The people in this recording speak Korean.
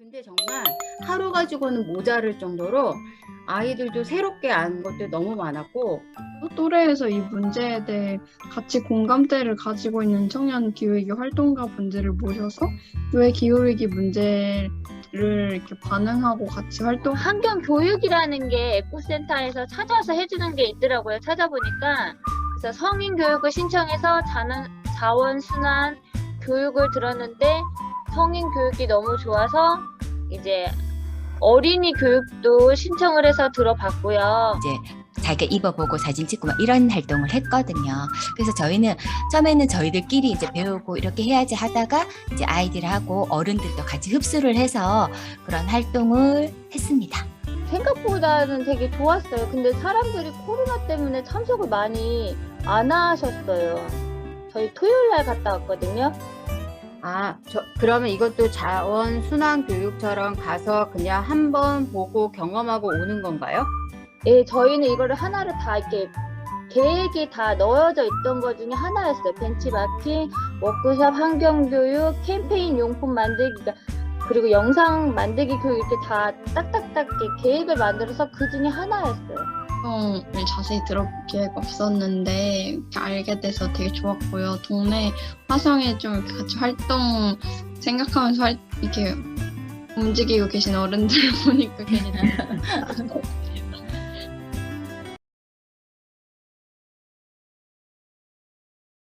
근데 정말 하루 가지고는 모자랄 정도로 아이들도 새롭게 아는 것도 너무 많았고 또래에서 이 문제에 대해 같이 공감대를 가지고 있는 청년 기후위기 활동가 분들을 모셔서 왜 기후위기 문제를 이렇게 반응하고 같이 활동 환경 교육이라는 게 에코센터에서 찾아서 해주는 게 있더라고요. 찾아보니까 그래서 성인 교육을 신청해서 자원 순환 교육을 들었는데 성인 교육이 너무 좋아서 이제 어린이 교육도 신청을 해서 들어봤고요. 이제 자기가 입어보고 사진 찍고 막 이런 활동을 했거든요. 그래서 저희는 처음에는 저희들끼리 이제 배우고 이렇게 해야지 하다가 이제 아이들하고 어른들도 같이 흡수를 해서 그런 활동을 했습니다. 생각보다는 되게 좋았어요. 근데 사람들이 코로나 때문에 참석을 많이 안 하셨어요. 저희 토요일 날 갔다 왔거든요. 아, 저, 그러면 이것도 자원 순환 교육처럼 가서 그냥 한 번 보고 경험하고 오는 건가요? 예, 저희는 이거를 하나를 다 이렇게 계획이 다 넣어져 있던 것 중에 하나였어요. 벤치마킹, 워크숍, 환경교육, 캠페인 용품 만들기, 그러니까 그리고 영상 만들기 교육 이렇게 다 딱딱딱 계획을 만들어서 그 중에 하나였어요. 활동을 자세히 들어볼 기회가 없었는데 알게 돼서 되게 좋았고요. 동네 화성에 좀 같이 활동 생각하면서 활- 이렇게 움직이고 계신 어른들 보니까 괜히